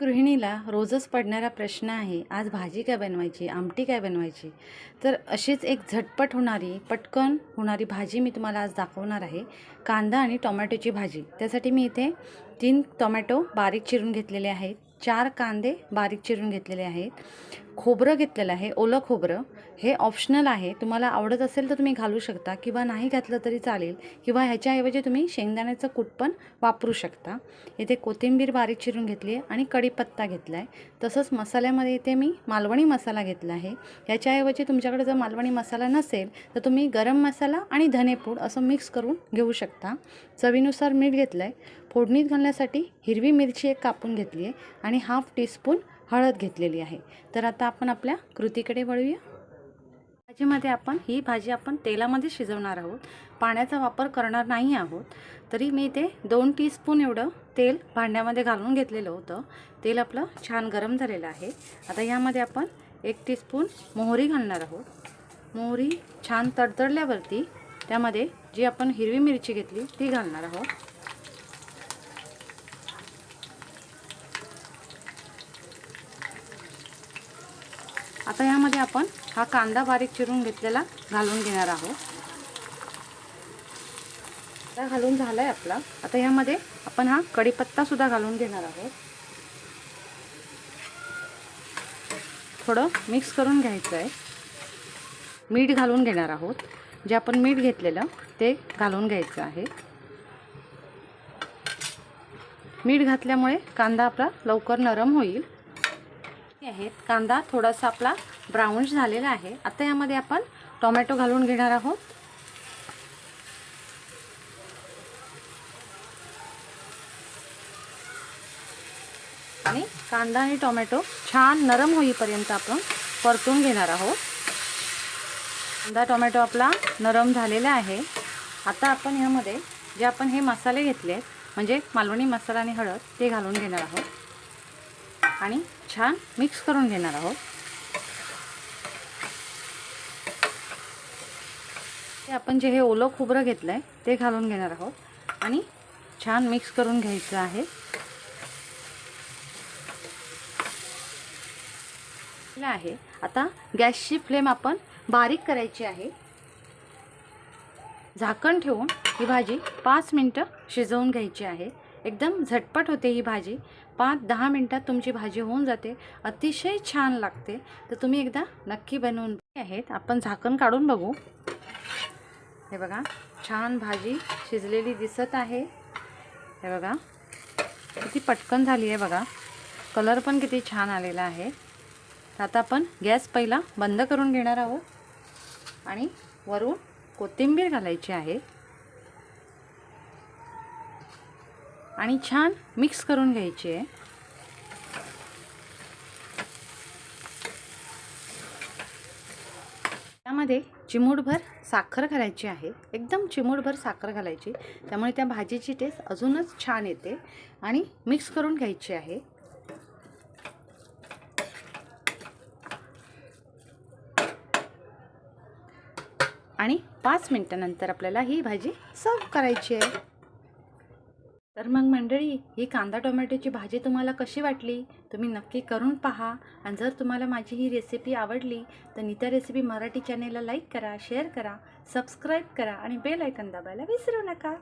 गृहिणीला रोजच पडणारा प्रश्न आहे आज भाजी काय बनवायची आमटी काय बनवायची? तर अशीच एक झटपट होणारी पटकन होणारी भाजी मी तुम्हाला आज दाखवणार आहे कांदा आणि टोमॅटोची भाजी. त्यासाठी मी इथे तीन टोमॅटो बारीक चिरून घेतलेले आहेत चार कांदे बारीक चिरून घेतलेले आहेत. खोबरं घेतलेलं आहे ओलं खोबरं. हे ऑप्शनल आहे. तुम्हाला आवडत असेल तर तुम्ही घालू शकता किंवा नाही घातलं तरी चालेल किंवा ह्याच्याऐवजी तुम्ही शेंगदाण्याचं कूट पण वापरू शकता. इथे कोथिंबीर बारीक चिरून घेतली आहे आणि कढीपत्ता घेतला आहे तसंच मसाल्यामध्ये इथे मी मालवणी मसाला घेतला आहे. ह्याच्याऐवजी तुमच्याकडे जर मालवणी मसाला नसेल तर तुम्ही गरम मसाला आणि धनेपूड असं मिक्स करून घेऊ शकता. चवीनुसार मीठ घेतलं आहे फोडणीत घालण्यासाठी हिरवी मिरची एक कापून घेतली आहे आणि हाफ टीस्पून हळद घेतलेली आहे. तर आता आपण आपल्या कृतीकडे वळूया. भाजीमध्ये आपण ही भाजी आपण तेलामध्ये शिजवणार आहोत. पाण्याचा वापर करणार नाही आहोत. तरी मी ते दोन टीस्पून एवढं तेल भांड्यामध्ये घालून घेतलेलं होतं. तेल आपलं छान गरम झालेलं आहे. आता यामध्ये आपण एक टीस्पून मोहरी घालणार आहोत. मोहरी छान तडतडल्यावरती त्यामध्ये जी आपण हिरवी मिरची घेतली ती घालणार आहोत. आता यामध्ये आपण हा कांदा बारीक चिरून घेतलेला घालून घेणार आहोत. आता घालून झालाय आपला. आता यामध्ये आपण हा कढीपत्तासुद्धा घालून घेणार आहोत. थोडं मिक्स करून घ्यायचं आहे मीठ घालून घेणार आहोत. जे आपण मीठ घेतलेलं ते घालून घ्यायचं आहे. मीठ घातल्यामुळे कांदा आपला लवकर नरम होईल. आहेत. कांदा थोडासा आपला ब्राऊनिश झालेला आहे. आता यामध्ये आपण टोमॅटो घालून घेणार आहोत. आणि कांदा आणि टोमॅटो छान नरम होईपर्यंत आपण परतून घेणार आहोत. कांदा टोमॅटो आपला नरम झालेला आहे. आता आपण ह्यामध्ये जे आपण हे मसाले घेतले म्हणजे मालवणी मसाला आणि हळद ते घालून घेणार आहोत. आणि छान मिक्स करून घेणार आहोत. ते आपण जे हे ओलं खोबरं घेतलं आहे ते घालून घेणार आहोत आणि छान मिक्स करून घ्यायचं आहे. आहे. आता गॅसची फ्लेम आपण बारीक करायची आहे. झाकण ठेवून ही भाजी पाच मिनटं शिजवून घ्यायची आहे. एकदम झटपट होते ही भाजी. पाच दहा मिनटात तुमची भाजी होऊन जाते. अतिशय छान लागते. तर तुम्ही एकदा नक्की बनवून आहेत. आपण झाकण काढून बघू. हे बघा. छान भाजी शिजलेली दिसत आहे. हे बघा. किती पटकन झाली आहे बघा. कलर पण किती छान आलेला आहे. तर आता आपण गॅस पहिला बंद करून घेणार आहोत. आणि वरून कोथिंबीर घालायची आहे. आणि छान मिक्स करून घ्यायची आहे. त्यामध्ये चिमूटभर साखर घालायची आहे. एकदम चिमूटभर साखर घालायची. त्यामुळे त्या भाजीची टेस्ट अजूनच छान येते आणि मिक्स करून घ्यायची आहे. आणि पाच मिनटानंतर आपल्याला ही भाजी सर्व करायची आहे. तर मग मंडळी ही कांदा टोमॅटोची भाजी तुम्हाला कशी वाटली? तुम्ही नक्की करून पहा. आणि जर तुम्हाला माझी ही रेसिपी आवडली तर नीता रेसिपी मराठी चॅनेलला लाईक करा शेअर करा सबस्क्राईब करा आणि बेल ऐकन दाबायला विसरू नका.